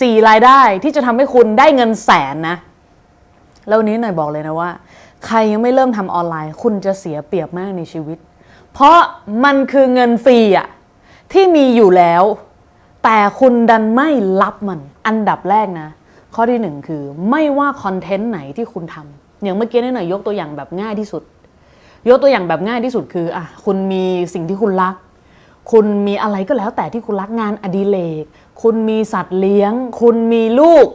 สี่รายได้ที่จะทำให้คุณได้เงินแสนนะ แล้วนนี้หน่อยบอกเลยนะว่า ใครยังไม่เริ่มทำออนไลน์ คุณจะเสียเปรียบมากในชีวิต เพราะมันคือเงินฟรีอะที่มีอยู่แล้ว แต่คุณดันไม่รับมัน อันดับแรกนะ ข้อที่หนึ่งคือไม่ว่าคอนเทนต์ไหนที่คุณทำอย่างเมื่อกี้นี่หน่อยยกตัวอย่างแบบง่ายที่สุด ยกตัวอย่างแบบง่ายที่สุดคืออะคุณมีสิ่งที่คุณรัก คุณมีอะไรก็แล้วแต่ที่คุณรักงานอดิเรก คุณมีสัตว์เลี้ยง คุณมีลูก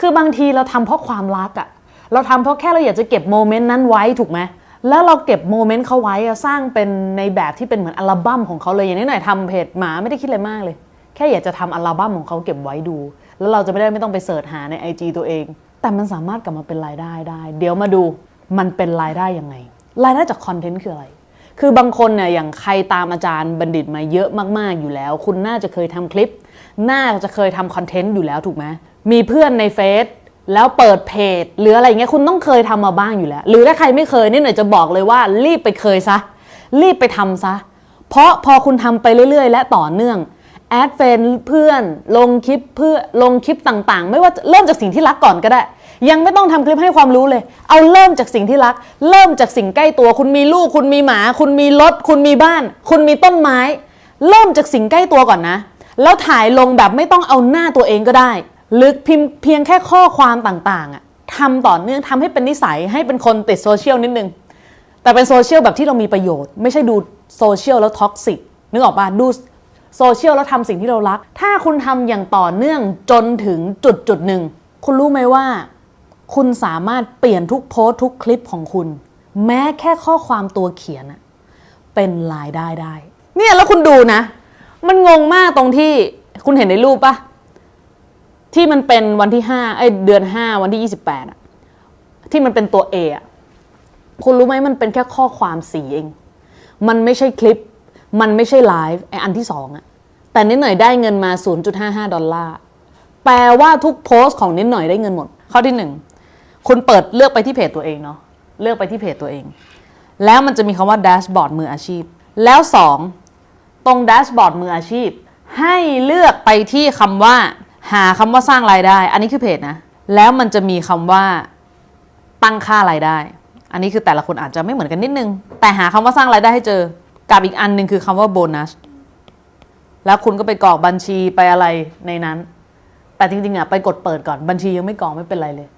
คือบางทีเราทำเพราะความรักอะเราทำเพราะแค่เราอยากจะเก็บโมเมนต์นั้นไว้ถูกไหมแล้วเราเก็บโมเมนต์เขาไว้สร้างเป็นในแบบที่เป็นเหมือนอัลบั้มของเขาเลยอย่างนี้หน่อยทำเพจหมาไม่ได้คิดอะไรมากเลย แค่อยากจะทำอัลบั้มของเขาเก็บไว้ดู แล้วเราจะไม่ได้ไม่ต้องไปเสิร์ชหาใน IG ตัวเอง แต่มันสามารถกลับมาเป็นรายได้ได้ เดี๋ยวมาดูมันเป็นรายได้ยังไง รายได้จากคอนเทนต์คืออะไร คือบางคนเนี่ยอย่างใครตามอาจารย์บัณฑิตมาเยอะมากๆอยู่แล้ว คุณน่าจะเคยทำคลิป น่าจะเคยทำคอนเทนต์อยู่แล้วถูกไหมมีเพื่อนในเฟซแล้วเปิดเพจ หรืออะไรเงี้ยคุณต้องเคยทำมาบ้างอยู่แล้ว หรือถ้าใครไม่เคยนี่หน่อยจะบอกเลยว่ารีบไปเคยซะ รีบไปทำซะ เพราะพอคุณทำไปเรื่อย ๆ และต่อเนื่องแอดเฟนเพื่อนลงคลิปเพื่อลงคลิปต่างๆ ไม่ว่าเริ่มจากสิ่งที่รักก่อนก็ได้ ยังไม่ต้องทำคลิปให้ความรู้เลย เอาเริ่มจากสิ่งที่รัก เริ่มจากสิ่งใกล้ตัว คุณมีลูก คุณมีหมา คุณมีรถ คุณมีบ้าน คุณมีต้นไม้ เริ่มจากสิ่งใกล้ตัวก่อนนะ แล้วถ่ายลงแบบไม่ต้องเอาหน้าตัวเองก็ได้ หรือพิมพ์เพียงแค่ข้อความต่างๆอะทำต่อเนื่องทำให้เป็นนิสัยให้เป็นคนติดโซเชียลนิดนึง แต่เป็นโซเชียลแบบที่เรามีประโยชน์ ไม่ใช่ดูโซเชียลแล้วท็อกซิกนึกออกปะดูโซเชียลแล้วทำสิ่งที่เรารัก ถ้าคุณทำอย่างต่อเนื่องจนถึงจุดจุดหนึ่ง คุณรู้ไหมว่า คุณสามารถเปลี่ยนทุกโพสต์ทุกคลิปของคุณ แม้แค่ข้อความตัวเขียนเป็นรายได้ได้ เนี่ยแล้วคุณดูนะ มันงงมากตรงที่คุณเห็นในรูปปะที่มันเป็นวันที่ห้าไอเดือนห้าวันที่ยี่สิบแปดอะที่มันเป็นตัว A อะคุณรู้ไหมมันเป็นแค่ข้อความสีเอง มันไม่ใช่คลิป มันไม่ใช่ไลฟ์ไออันที่สองอะแต่นิดหน่อยได้เงินมา 0.55 ดอลลาร์ แปลว่าทุกโพสต์ของนิดหน่อยได้เงินหมด ข้อที่หนึ่ง คุณเปิดเลือกไปที่เพจตัวเองเนาะเลือกไปที่เพจตัวเอง แล้วมันจะมีคำว่าแดชบอร์ดมืออาชีพ แล้วสองตรงแดชบอร์ดมืออาชีพ ให้เลือกไปที่คำว่า หาคำว่าสร้างรายได้ อันนี้คือเพจนะ แล้วมันจะมีคำว่าตั้งค่ารายได้ อันนี้คือแต่ละคนอาจจะไม่เหมือนกันนิดนึง แต่หาคำว่าสร้างรายได้ให้เจอ กับอีกอันหนึ่งคือคำว่าโบนัสแล้วคุณก็ไปกรอกบัญชีไปอะไรในนั้น แต่จริงๆอะไปกดเปิดก่อนบัญชียังไม่กรอกไม่เป็นไรเลย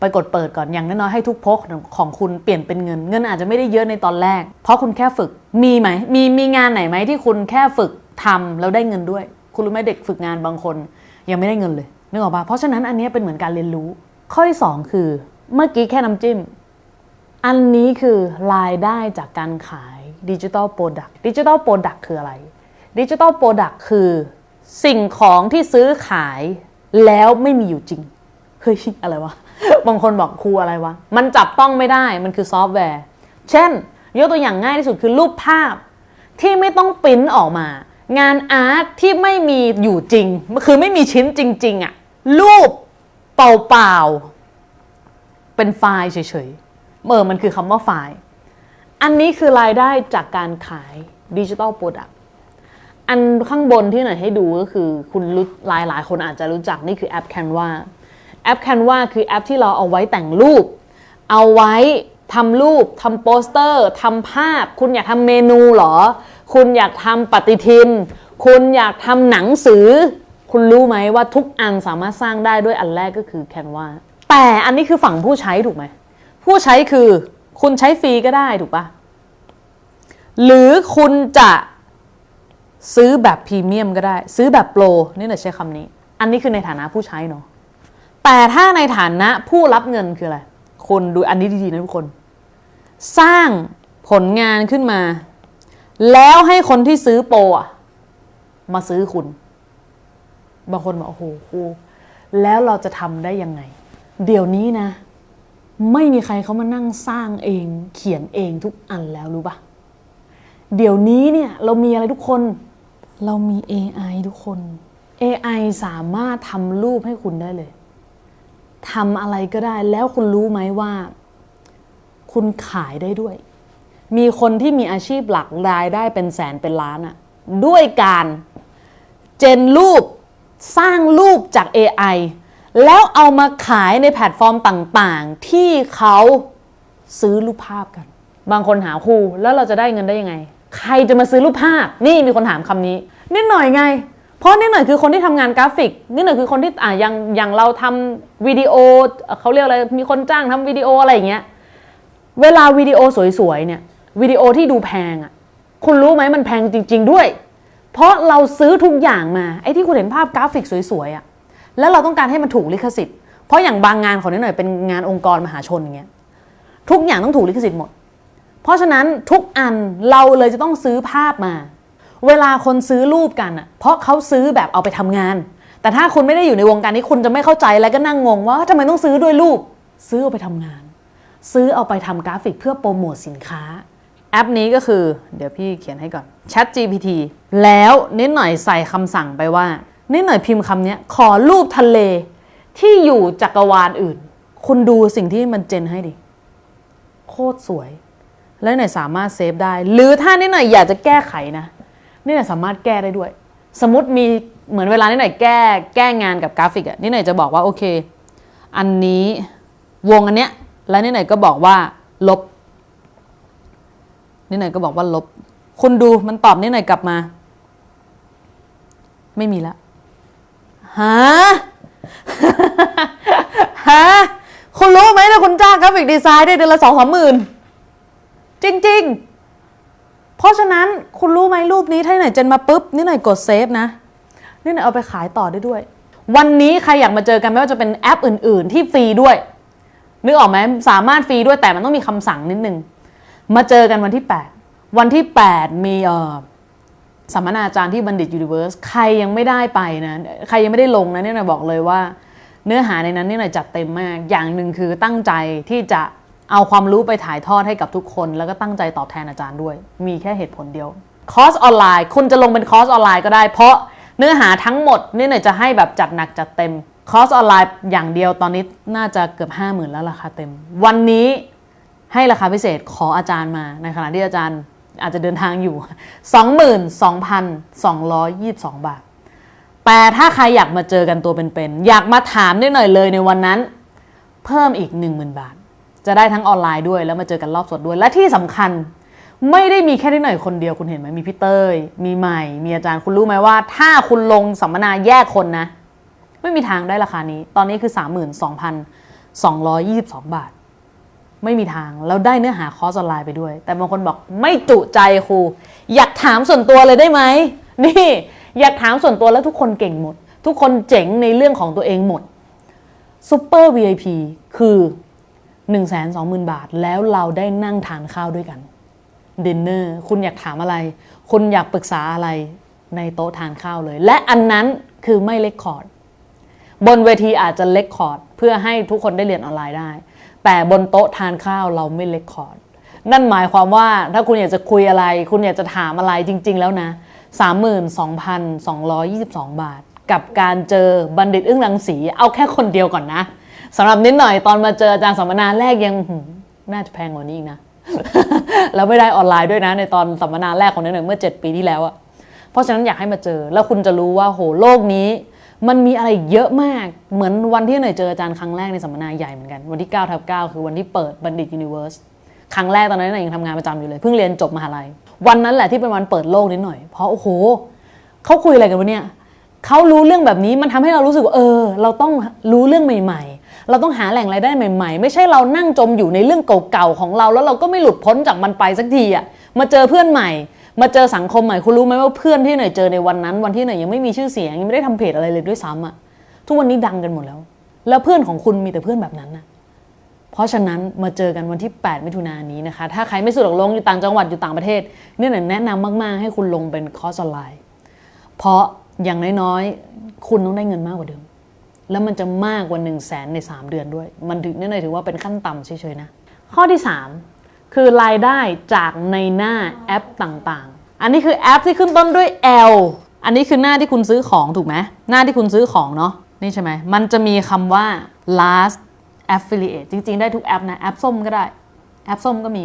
ไปกดเปิดก่อนอย่างน้อยๆให้ทุกโพสของคุณเปลี่ยนเป็นเงิน เงินอาจจะไม่ได้เยอะในตอนแรก เพราะคุณแค่ฝึกมีไหมมีมีงานไหนไหมที่คุณแค่ฝึกทำแล้วได้เงินด้วย คุณรู้ไหมเด็กฝึกงานบางคน ยังไม่ได้เงินเลยนึกออกปะเพราะฉะนั้นอันนี้เป็นเหมือนการเรียนรู้ ข้อที่สองคือ เมื่อกี้แค่น้ำจิ้ม อันนี้คือรายได้จากการขายดิจิ t a ลโปรดักต์ดิจิ t a ลโปรดักต์คืออะไรดิจิ t a ลโปรดักต์คือสิ่งของที่ซื้อขายแล้วไม่มีอยู่จริง เฮ้ย อะไรวะ บางคนบอกครูอะไรวะ มันจับต้องไม่ได้ มันคือซอฟต์แวร์ เช่น ยกตัวอย่างง่ายที่สุดคือรูปภาพที่ไม่ต้องปริ้นออกมา งานอาร์ตที่ไม่มีอยู่จริง คือไม่มีชิ้นจริง ๆอะรูปเปล่าๆ เป็นไฟล์เฉยๆเออมันคือคำว่าไฟล์ อันนี้คือรายได้จากการขายดิจิ t a ลโปรดักต์อันข้างบนที่หน่อยให้ดูก็คือคุณรู้หลายหลายคนอาจจะรู้จักนี่คือแอป Canva แอป Canva คือแอปที่เราเอาไว้แต่งรูป เอาไว้ทำรูปทำโปสเตอร์ทำภาพ คุณอยากทำเมนูเหรอ คุณอยากทำปฏิทิน คุณอยากทำหนังสือ คุณรู้ไหมว่าทุกอันสามารถสร้างได้ด้วยอันแรกก็คือ Canva แต่อันนี้คือฝั่งผู้ใช้ถูกไหม ผู้ใช้คือคุณใช้ฟรีก็ได้ถูกปะหรือคุณจะซื้อแบบพรีเมียมก็ได้ ซื้อแบบโปรนี่หน่ยใช้คำนี้ อันนี้คือในฐานะผู้ใช้เนาะ แต่ถ้าในฐานะผู้รับเงินคืออะไรคุณดูอันนี้ดีๆนะทุกคน สร้างผลงานขึ้นมา แล้วให้คนที่ซื้อโปรอะมาซื้อคุณ บางคนบอกโอ้โหครูแล้วเราจะทำได้ยังไง เดี๋ยวนี้นะ ไม่มีใครเขามานั่งสร้างเองเขียนเองทุกอันแล้วรู้ปะเดี๋ยวนี้เนี่ยเรามีอะไรทุกคน เรามี AI ทุกคน AI สามารถทำรูปให้คุณได้เลย ทำอะไรก็ได้ แล้วคุณรู้ไหมว่า คุณขายได้ด้วย มีคนที่มีอาชีพหลักรายได้เป็นแสนเป็นล้านอะด้วยการเจนรูปสร้างรูปจาก AI แล้วเอามาขายในแพลตฟอร์มต่างๆ ที่เขาซื้อรูปภาพกัน บางคนหาครูแล้วเราจะได้เงินได้ยังไง ใครจะมาซื้อรูปภาพ นี่มีคนถามคำนี้ นิดหน่อยไง เพราะนิดหน่อยคือคนที่ทำงานกราฟิกนิดหน่อยคือคนที่อ่าอย่างอย่างเราทำวิดีโอเขาเรียกอะไรมีคนจ้างทำวิดีโออะไรอย่างเงี้ยเวลาวิดีโอสวยๆเนี่ยวิดีโอที่ดูแพงอะ่ะคุณรู้ไหมมันแพงจริง ๆ ด้วย เพราะเราซื้อทุกอย่างมาไอ้ที่คุณเห็นภาพกราฟิกสวยๆอะ่ะแล้วเราต้องการให้มันถูกลิขสิทธิ์เพราะอย่างบางงานของนิดหน่อยเป็นงานองค์กรมหาชนอย่างเงี้ยทุกอย่างต้องถูกลิขสิทธิ์หมด เพราะฉะนั้นทุกอันเราเลยจะต้องซื้อภาพมา เวลาคนซื้อรูปกันอะ เพราะเขาซื้อแบบเอาไปทำงาน แต่ถ้าคุณไม่ได้อยู่ในวงการนี้คุณจะไม่เข้าใจแล้วก็นั่งงงว่าทำไมต้องซื้อด้วยรูป ซื้อเอาไปทำงาน ซื้อเอาไปทำกราฟิกเพื่อโปรโมทสินค้า แอปนี้ก็คือ เดี๋ยวพี่เขียนให้ก่อน Chat GPT แล้วนิดหน่อยใส่คำสั่งไปว่านิดหน่อยพิมพ์คำนี้ขอรูปทะเลที่อยู่จักรวาลอื่น คุณดูสิ่งที่มันเจนให้ดิ โคตรสวย แล้วหน่อยสามารถเซฟได้ หรือถ้านิดหน่อยอยากจะแก้ไขนะ นี่หน่อยสามารถแก้ได้ด้วย สมมติมีเหมือนเวลานิดหน่อยแก้แก้งานกับกราฟิกอะนิดหน่อยจะบอกว่าโอเค อันนี้วงอันเนี้ยแล้วนิดหน่อยก็บอกว่าลบนิดหน่อยก็บอกว่าลบ คุณดูมันตอบนิดหน่อยกลับมา ไม่มีแล้วฮะฮะคุณรู้ไหมถ้าคุณจ้างกราฟิกดีไซน์ได้เดือนละสองสามหมื่นจริง ๆ เพราะฉะนั้นคุณรู้ไหมรูปนี้ถ้าไหนเจนมาปุ๊บนี่หน่อยกดเซฟนะ นี่หน่อยเอาไปขายต่อได้ด้วย วันนี้ใครอยากมาเจอกันไม่ว่าจะเป็นแอปอื่น ๆ ที่ฟรีด้วย นึกออกไหมสามารถฟรีด้วยแต่มันต้องมีคำสั่งนิดนึง มาเจอกันวันที่ 8 วันที่ 8 มีเอ่อสัมมนาอาจารย์ที่บัณฑิตยูนิเวอร์สใครยังไม่ได้ไปนะ ใครยังไม่ได้ลงนะเนี่ยหน่อยบอกเลยว่า เนื้อหาในนั้นเนี่ยหน่อยจัดเต็มมาก อย่างหนึ่งคือตั้งใจที่จะ เอาความรู้ไปถ่ายทอดให้กับทุกคน แล้วก็ตั้งใจตอบแทนอาจารย์ด้วย มีแค่เหตุผลเดียว คอร์สออนไลน์ คุณจะลงเป็นคอร์สออนไลน์ก็ได้ เพราะเนื้อหาทั้งหมดนี่ยหน่อยจะให้แบบจัดหนักจัดเต็ม คอร์สออนไลน์อย่างเดียวตอนนี้น่าจะเกือบ5 0,000 แล้วราคาเต็ม วันนี้ให้ราคาพิเศษขออาจารย์มาในขณะที่อาจารย์อาจจะเดินทางอยู่ 22,222 บาท แต่ถ้าใครอยากมาเจอกันตัวเป็นๆ อยากมาถามได้หน่อยเลยในวันนั้น เพิ่มอีก 10,000 บาท จะได้ทั้งออนไลน์ด้วยแล้วมาเจอกันรอบสดด้วย และที่สำคัญไม่ได้มีแค่ได้หน่อยคนเดียวคุณเห็นไหมมีพี่เต้ย มีใหม่ มีอาจารย์คุณรู้ไหมว่า ถ้าคุณลงสัมมนาแยกคนนะ ไม่มีทางได้ราคานี้ ตอนนี้คือ 32,222 บาท ไม่มีทางแล้วได้เนื้อหาคอร์สออนไลน์ไปด้วย แต่บางคนบอกไม่จุใจครู อยากถามส่วนตัวเลยได้ไหมนี่อยากถามส่วนตัวแล้วทุกคนเก่งหมด ทุกคนเจ๋งในเรื่องของตัวเองหมดซูเปอร์ VIP คือ 1 2 0 0 0 0 บาท แล้วเราได้นั่งทานข้าวด้วยกันดินเนอร์คุณอยากถามอะไร คุณอยากปรึกษาอะไรในโต๊ะทานข้าวเลย และอันนั้นคือไม่เลคคอร์ด บนเวทีอาจจะเลคคอร์ด เพื่อให้ทุกคนได้เรียนออนไลน์ได้ แต่บนโต๊ะทานข้าวเราไม่เลคคอร์ด นั่นหมายความว่าถ้าคุณอยากจะคุยอะไร คุณอยากจะถามอะไรจริง ๆ แล้วนะ 32,222 บาท กับการเจอบัณฑิตอึ้งรังสี เอาแค่คนเดียวก่อนนะ สำหรับนิดหน่อยตอนมาเจออาจารย์สัมมนาแรกยังน่าจะแพงกว่านี้อีกนะ แล้วไม่ได้ออนไลน์ด้วยนะ ในตอนสัมมนาแรกของนิดหน่อยเมื่อ 7 ปีที่แล้วอะเพราะฉะนั้นอยากให้มาเจอ แล้วคุณจะรู้ว่าโหโลกนี้ มันมีอะไรเยอะมากเหมือนวันที่หน่อยเจออาจารย์ครั้งแรกในสัมมนาใหญ่เหมือนกันวันที่9ทับ9คือวันที่เปิดบัณฑิตยูนิเวอร์สครั้งแรกตอนนั้นหน่อยยังทำงานประจำอยู่เลยเพิ่งเรียนจบมหาลัย วันนั้นแหละที่เป็นวันเปิดโลกนิดหน่อยเพราะโอ้โหเขาคุยอะไรกันวะเนี่ยเขารู้เรื่องแบบนี้มันทำให้เรารู้สึกว่าเออ เราต้องรู้เรื่องใหม่ เราต้องหาแหล่งรายได้ใหม่ๆ ไม่ใช่เรานั่งจมอยู่ในเรื่องเก่าๆของเรา แล้วเราก็ไม่หลุดพ้นจากมันไปสักทีอะมาเจอเพื่อนใหม่ มาเจอสังคมใหม่คุณรู้ไหมว่าเพื่อนที่หน่อยเจอในวันนั้น วันที่หน่อยยังไม่มีชื่อเสียงยังไม่ได้ทำเพจอะไรเลยด้วยซ้ำอะทุกวันนี้ดังกันหมดแล้ว แล้วเพื่อนของคุณมีแต่เพื่อนแบบนั้นนะเพราะฉะนั้นมาเจอกันวันที่ 8 มิถุนายนนี้นะคะ ถ้าใครไม่สะดวกลงอยู่ต่างจังหวัดอยู่ต่างประเทศเนี่ยแนะนำมาก ๆ ให้คุณลงเป็นคอร์สออนไลน์ เพราะอย่างน้อย ๆ คุณต้องได้เงินมากกว่าเดิม แล้วมันจะมากกว่า1 0 0 0 0แสนใน 3 เดือนด้วย มันถึงนี่เลยถือว่าเป็นขั้นต่ำเฉยๆนะ ข้อที่ 3 คือรายได้จากในหน้าแอปต่างๆ อันนี้คือแอปที่ขึ้นต้นด้วย L อันนี้คือหน้าที่คุณซื้อของถูกไหมหน้าที่คุณซื้อของเนาะนี่ใช่ไหมมันจะมีคำว่า last affiliate จริง ๆ ได้ทุกแอปนะ แอปส้มก็ได้ แอปส้มก็มี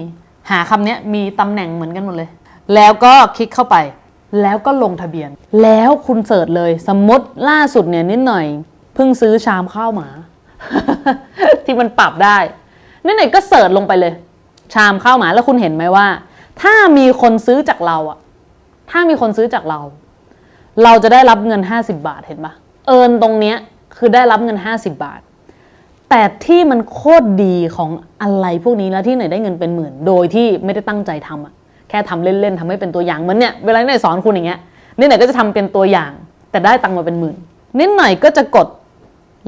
หาคำนี้มีตำแหน่งเหมือนกันหมดเลย แล้วก็คลิกเข้าไป แล้วก็ลงทะเบียน แล้วคุณเสิร์ชเลย สมมติล่าสุดเนี่ยนิดหน่อย เพิ่งซื้อชามข้าวหมา ที่มันปรับได้นิดหนก็เสิร์ชลงไปเลย ชามข้าวหมาแล้วคุณเห็นไหมว่า ถ้ามีคนซื้อจากเราอะถ้ามีคนซื้อจากเรา เราจะได้รับเงิน 50 บาทเห็นปะเอิญตรงเนี้ยคือได้รับเงิน 50 บาท แต่ที่มันโคตรดีของอะไรพวกนี้แล้วที่ไหนได้เงินเป็นหมื่น โดยที่ไม่ได้ตั้งใจทำอะแค่ทำเล่นๆทำให้เป็นตัวอย่างเหมือนเนี่ยเวลาไหนสอนคุณอย่างเงี้ยนิดหนก็จะทำเป็นตัวอย่าง แต่ได้ตังค์มาเป็นหมื่นนิดหน่อยก็จะกด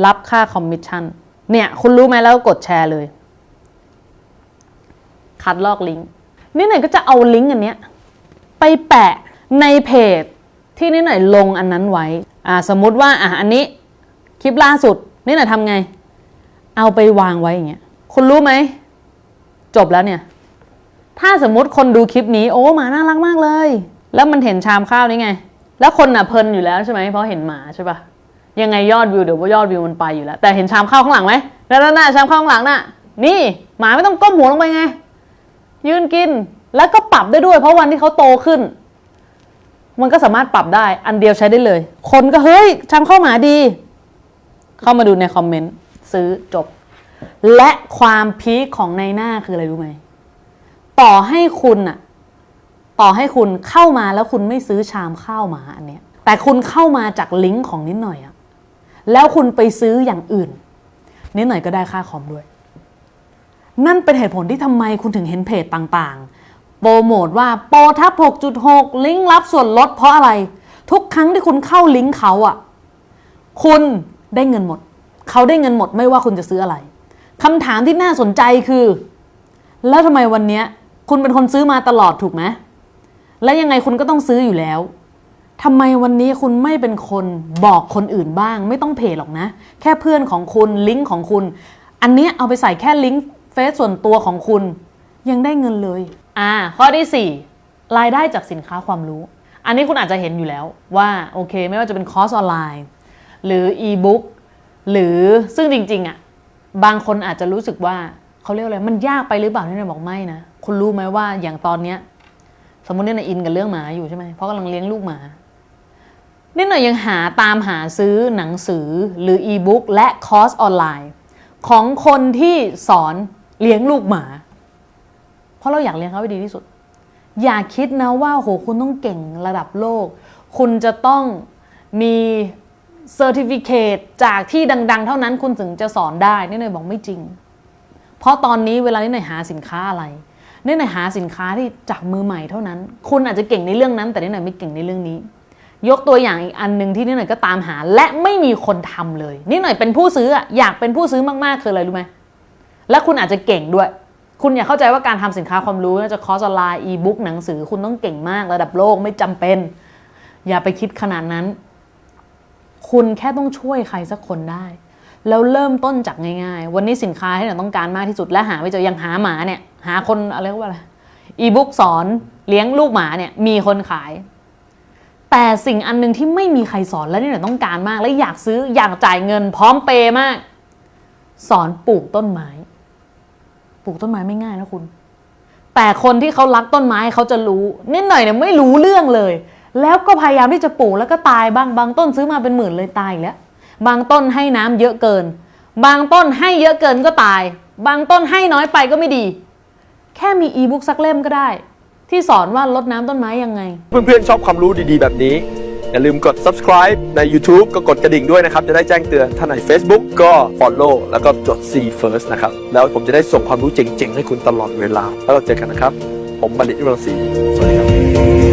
รับค่าคอมมิชชั่น เนี่ย คุณรู้ไหมแล้วกกดแชร์เลย คัดลอกลิงก์นิดหน่อยก็จะเอาลิงก์อันเนี้ย ไปแปะในเพจ ที่นิดหน่อยลงอันนั้นไว้ อ่า สมมุติว่า อะอันนี้ คลิปล่าสุดนิดหน่อยทำไง เอาไปวางไว้อย่างเงี้ย คุณรู้ไหม จบแล้วเนี่ย ถ้าสมมติคนดูคลิปนี้ โอ้หมาน่ารักมากเลย แล้วมันเห็นชามข้าวนี่ไง แล้วคนน่ะเพลินอยู่แล้วใช่ไหมเพราะเห็นหมาใช่ปะ ยังไงยอดวิวเดี๋ยวว่ายอดวิวมันไปอยู่แล้ว แต่เห็นชามข้าวข้างหลังไหมนั่นน่ะชามข้าวข้างหลังน่ะ นี่หมาไม่ต้องก้มหัวลงไปไง ยืนกินแล้วก็ปรับได้ด้วย เพราะวันที่เขาโตขึ้น มันก็สามารถปรับได้ อันเดียวใช้ได้เลย คนก็เฮ้ยชามข้าวหมาดี เข้ามาดูในคอมเมนต์ซื้อจบ และความพีคของในหน้าคืออะไรรู้ไหมต่อให้คุณอะต่อให้คุณเข้ามาแล้วคุณไม่ซื้อชามข้าวหมาอันเนี้ยแต่คุณเข้ามาจากลิงก์ของนิดหน่อยอะ แล้วคุณไปซื้ออย่างอื่น นิดหน่อยก็ได้ค่าคอมด้วย นั่นเป็นเหตุผลที่ทำไมคุณถึงเห็นเพจต่างๆ โปรโมทว่าโปรทับ 6.6 ลิงก์รับส่วนลดเพราะอะไร ทุกครั้งที่คุณเข้าลิงก์เขาอะคุณได้เงินหมด เขาได้เงินหมดไม่ว่าคุณจะซื้ออะไรคำถามที่น่าสนใจคือ แล้วทำไมวันนี้คุณเป็นคนซื้อมาตลอดถูกไหมและยังไงคุณก็ต้องซื้ออยู่แล้ว ทำไมวันนี้คุณไม่เป็นคนบอกคนอื่นบ้าง ไม่ต้องเพจหรอกนะ แค่เพื่อนของคุณลิงก์ของคุณ อันนี้เอาไปใส่แค่ลิงก์เฟซส่วนตัวของคุณ ยังได้เงินเลย อ่า ข้อที่ 4 รายได้จากสินค้าความรู้ อันนี้คุณอาจจะเห็นอยู่แล้วว่าโอเค ไม่ว่าจะเป็นคอร์สออนไลน์ หรืออีบุ๊กหรือซึ่งจริงๆอะบางคนอาจจะรู้สึกว่าเขาเรียกอะไรมันยากไปหรือเปล่าที่นายบอกไม่นะคุณรู้ไหมว่าอย่างตอนเนี้ยสมมติเนี่ยนายอินกับเรื่องหมาอยู่ใช่ไหมเพราะกำลังเลี้ยงลูกหมา นี่หน่อยยังหาตามหาซื้อหนังสือหรืออีบุ๊กและคอร์สออนไลน์ ของคนที่สอนเลี้ยงลูกหมา เพราะเราอยากเลี้ยงเขาให้ดีที่สุด อย่าคิดนะว่าโหคุณต้องเก่งระดับโลก คุณจะต้องมีเซอร์ติฟิเคตจากที่ดัง ๆ เท่านั้นคุณถึงจะสอนได้นี่หน่อยบอกไม่จริง เพราะตอนนี้เวลานี่หน่อยหาสินค้าอะไรนี่หน่อยหาสินค้าที่จากมือใหม่เท่านั้น คุณอาจจะเก่งในเรื่องนั้น แต่นี่หน่อยไม่เก่งในเรื่องนี้ ยกตัวอย่างอีกอันหนึ่งที่นี่หน่อยก็ตามหา และไม่มีคนทำเลยนี่หน่อยเป็นผู้ซื้ออยากเป็นผู้ซื้อมากๆคืออะไรรู้ไหมและคุณอาจจะเก่งด้วย คุณอย่าเข้าใจว่าการทำสินค้าความรู้น่าจะคอร์สออนไลน์อีบุ๊กหนังสือคุณต้องเก่งมากระดับโลกไม่จำเป็น อย่าไปคิดขนาดนั้น คุณแค่ต้องช่วยใครสักคนได้ แล้วเริ่มต้นจากง่ายๆ วันนี้สินค้าที่เราต้องการมากที่สุดและหาไม่เจอยังหาหมาเนี่ย หาคนอะไรก็ว่าอะไรอีบุ๊กสอนเลี้ยงลูกหมาเนี่ยมีคนขาย แต่สิ่งอันหนึ่งที่ไม่มีใครสอนและนี่เราต้องการมาก และอยากซื้ออยากจ่ายเงิน พร้อมเปย์มาก สอนปลูกต้นไม้ ปลูกต้นไม้ไม่ง่ายนะคุณ แต่คนที่เขารักต้นไม้เขาจะรู้นิดหน่อยเนี่ยไม่รู้เรื่องเลย แล้วก็พยายามที่จะปลูกแล้วก็ตายบางบางต้นซื้อมาเป็นหมื่นเลยตายแล้ว บางต้นให้น้ำเยอะเกิน บางต้นให้เยอะเกินก็ตาย บางต้นให้น้อยไปก็ไม่ดี แค่มีอีบุ๊กสักเล่มก็ได้ ที่สอนว่าลดน้ำต้นไม้ยังไง เพื่อนๆ ชอบความรู้ดีๆ แบบนี้ อย่าลืมกด subscribe ใน YouTube ก็กดกระดิ่งด้วยนะครับ จะได้แจ้งเตือนถ้าใน Facebook ก็ follow แล้วก็จด see first นะครับ แล้วผมจะได้ส่งความรู้เจ๋งๆ ให้คุณตลอดเวลา แล้วเราเจอกันนะครับ ผมบัณฑิตวิรศรีสวัสดีครับ